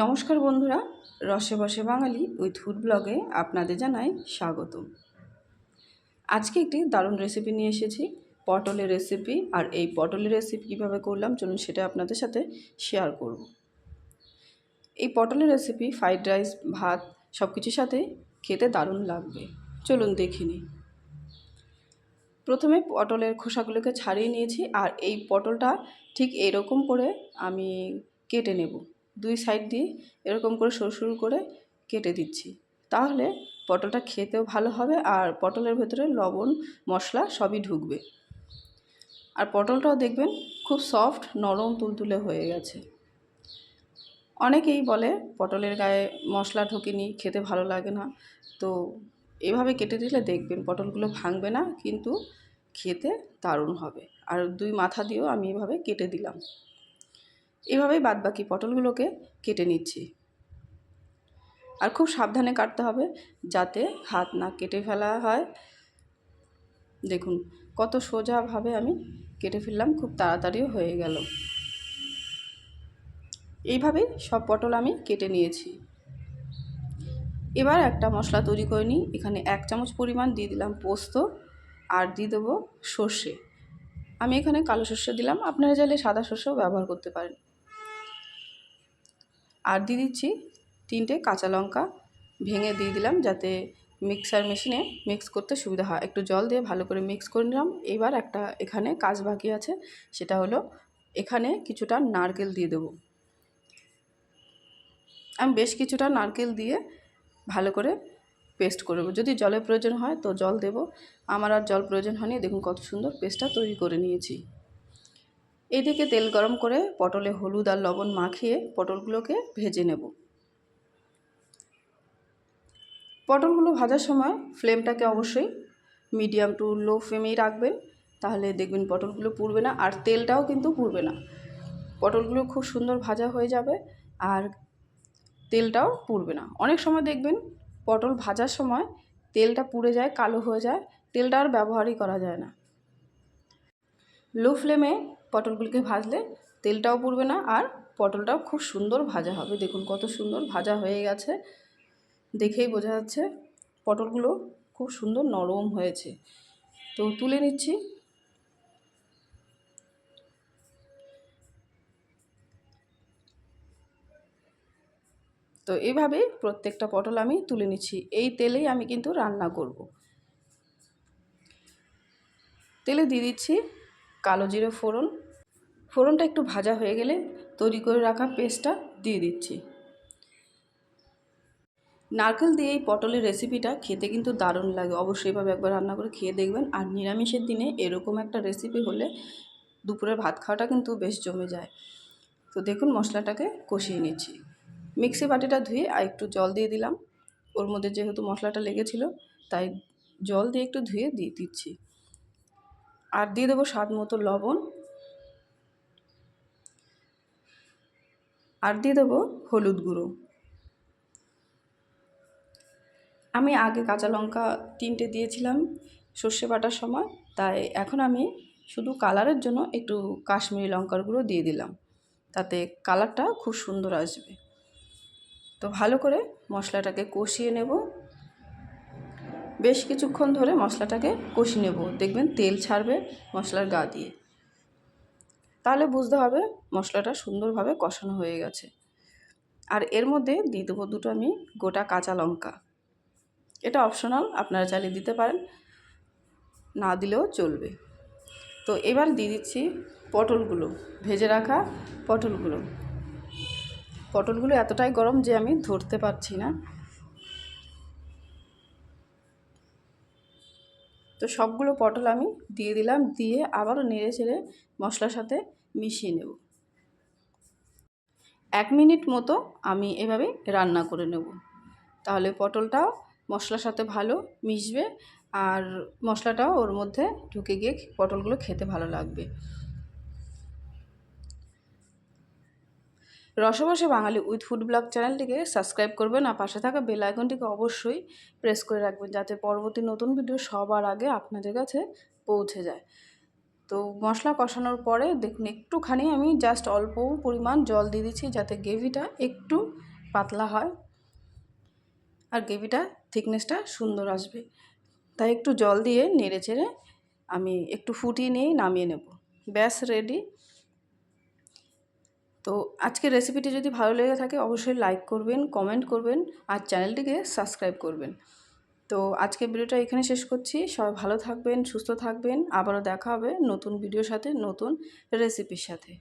নমস্কার বন্ধুরা, রসে বসে বাঙালি উইথ ফুড ব্লগে আপনাদের জানাই স্বাগত আজকে একটি দারুণ রেসিপি নিয়ে এসেছি, পটলের রেসিপি আর এই পটলের রেসিপি কীভাবে করলাম চলুন সেটা আপনাদের সাথে শেয়ার করব। এই পটলের রেসিপি ফ্রাইড রাইস ভাত সব কিছুর সাথে খেতে দারুণ লাগবে। চলুন দেখে নিই। প্রথমে পটলের খোসাগুলোকে ছাড়িয়ে নিয়েছি, আর এই পটলটা ঠিক এরকম করে আমি কেটে নেব। দুই সাইড দিয়ে এরকম করে সরু সরু করে কেটে দিচ্ছি। তাহলে পটলটা খেতেও ভালো হবে আর পটলের ভেতরে লবণ, মশলা সবই ঢুকবে। আর পটলটাও দেখবেন খুব সফট নরম, তুলতুলে হয়ে গেছে। অনেকেই বলে পটলের গায়ে মশলা ঢোকেনি, খেতে ভালো লাগে না। তো এভাবে কেটে দিলে দেখবেন পটলগুলো ভাঙবে না, কিন্তু খেতে দারুণ হবে। আর দুই মাথা দিয়েও আমি এভাবে কেটে দিলাম। এভাবেই বাদবাকি পটলগুলোকে কেটে নিচ্ছি। আর খুব সাবধানে কাটতে হবে যাতে হাত না কেটে ফেলা হয়। দেখুন, কত সোজাভাবে আমি কেটে ফেললাম, খুব তাড়াতাড়িও হয়ে গেল। এইভাবেই সব পটল আমি কেটে নিয়েছি। এবার একটা মশলা তৈরি করে নিই। এখানে এক চামচ পরিমাণ দিয়ে দিলাম পোস্ত আর দিয়ে দেবো সর্ষে। আমি এখানে কালো সর্ষে দিলাম। আপনারা চাইলে সাদা সর্ষেও ব্যবহার করতে পারেন। আর দিয়ে দিচ্ছি তিনটে কাঁচা লঙ্কা ভেঙে দিয়ে দিলাম যাতে মিক্সার মেশিনে মিক্স করতে সুবিধা হয়। একটু জল দিয়ে ভালো করে মিক্স করে নিলাম। এবার একটা এখানে কাজ বাকি আছে, সেটা হলো এখানে কিছুটা নারকেল দিয়ে দেবো। আমি বেশ কিছুটা নারকেল দিয়ে ভালো করে পেস্ট করব যদি জলের প্রয়োজন হয় তো জল দেব। আমার আর জল প্রয়োজন হয়নি, দেখুন কত সুন্দর পেস্টটা তৈরি করে নিয়েছি। এদিকে তেল গরম করে পটলে হলুদ আর লবণ মাখিয়ে পটলগুলোকে ভেজে নেব। পটলগুলো ভাজার সময় ফ্লেমটাকে অবশ্যই মিডিয়াম টু লো ফ্লেমেই রাখবেন, তাহলে দেখবেন পটলগুলো পুড়বে না আর তেলটাও কিন্তু পুড়বে না। পটলগুলো খুব সুন্দর ভাজা হয়ে যাবে আর তেলটাও পুড়বে না। অনেক সময় দেখবেন পটল ভাজার সময় তেলটা পুড়ে যায়, কালো হয়ে যায়, তেলটা আর ব্যবহারই করা যায় না। লো ফ্লেমে পটলগুলোকে ভাজলে তেলটাও পুড়বে না আর পটলটাও খুব সুন্দর ভাজা হবে। দেখুন কত সুন্দর ভাজা হয়ে গেছে। দেখেই বোঝা যাচ্ছে পটলগুলো খুব সুন্দর নরম হয়েছে। তো তুলে নিচ্ছি। তো এইভাবে প্রত্যেকটা পটল আমি তুলে নিচ্ছি। এই তেলেই আমি কিন্তু রান্না করব। তেলে দিয়ে দিচ্ছি কালো জিরে ফোড়ন। ফোড়নটা একটু ভাজা হয়ে গেলে তৈরি করে রাখা পেস্টটা দিয়ে দিচ্ছি। নারকেল দিয়ে এই পটলের রেসিপিটা খেতে কিন্তু দারুণ লাগে। অবশ্যই এভাবে একবার রান্না করে খেয়ে দেখবেন। আর নিরামিষের দিনে এরকম একটা রেসিপি হলে দুপুরের ভাত খাওয়াটা কিন্তু বেশ জমে যায়। তো দেখুন মশলাটাকে কষিয়ে নিচ্ছি। মিক্সি বাটিটা ধুয়ে আর একটু জল দিয়ে দিলাম। ওর মধ্যে যেহেতু মশলাটা লেগেছিল, তাই জল দিয়ে একটু ধুয়ে দিয়ে দিচ্ছি। আর দিয়ে দেবো স্বাদ মতো লবণ। আর দিয়ে দেবো হলুদ গুঁড়ো। আমি আগে কাঁচা লঙ্কা তিনটে দিয়েছিলাম সর্ষে বাটার সময়, তাই এখন আমি শুধু কালারের জন্য একটু কাশ্মীরি লঙ্কার গুঁড়ো দিয়ে দিলাম। তাতে কালারটা খুব সুন্দর আসবে। তো ভালো করে মশলাটাকে কষিয়ে নেব। বেশ কিছুক্ষণ ধরে মশলাটাকে কষিয়ে নেব। দেখবেন তেল ছাড়বে মশলার গা দিয়ে। তাহলে বুঝতে হবে মশলাটা সুন্দরভাবে কষানো হয়ে গেছে। আর এর মধ্যে দিয়ে দেবো দুটো আমি গোটা কাঁচা লঙ্কা। এটা অপশনাল, আপনারা চালিয়ে দিতে পারেন, না দিলেও চলবে। তো এবার দিয়ে দিচ্ছি পটলগুলো, ভেজে রাখা পটলগুলো। পটলগুলো এতটাই গরম যে আমি ধরতে পারছি না। তো সবগুলো পটল আমি দিয়ে দিলাম, দিয়ে আবারও নেড়ে চেড়ে মশলার সাথে মিশিয়ে নেব। এক মিনিট মতো আমি এভাবে রান্না করে নেব। তাহলে পটলটাও মশলার সাথে ভালো মিশবে আর মশলাটাও ওর মধ্যে ঢুকে গিয়ে পটলগুলো খেতে ভালো লাগবে। Rosbose Bangali with food blog চ্যানেলটিকে সাবস্ক্রাইব করবেন আর পাশে থাকা বেল আইকনটিকে অবশ্যই প্রেস করে রাখবেন যাতে পরবর্তী নতুন ভিডিও সবার আগে আপনাদের কাছে পৌঁছে যায়। তো মশলা কষানোর পরে দেখুন একটুখানি আমি জাস্ট অল্প পরিমাণ জল দিয়ে দিচ্ছি যাতে গ্রেভিটা একটু পাতলা হয় আর গ্রেভিটা থিকনেসটা সুন্দর আসবে। তাই একটু জল দিয়ে নেড়ে চেড়ে আমি একটু ফুটিয়ে নিয়েই নামিয়ে নেব। ব্যাস রেডি তো আজকের রেসিপিটি যদি ভালো লেগে থাকে, অবশ্যই লাইক করবেন কমেন্ট করবেন আর চ্যানেলটিকে সাবস্ক্রাইব করবেন। তো আজকের ভিডিওটা এখানে শেষ করছি। সবাই ভালো থাকবেন, সুস্থ থাকবেন। আবারও দেখা হবে নতুন ভিডিওর সাথে, নতুন রেসিপির সাথে।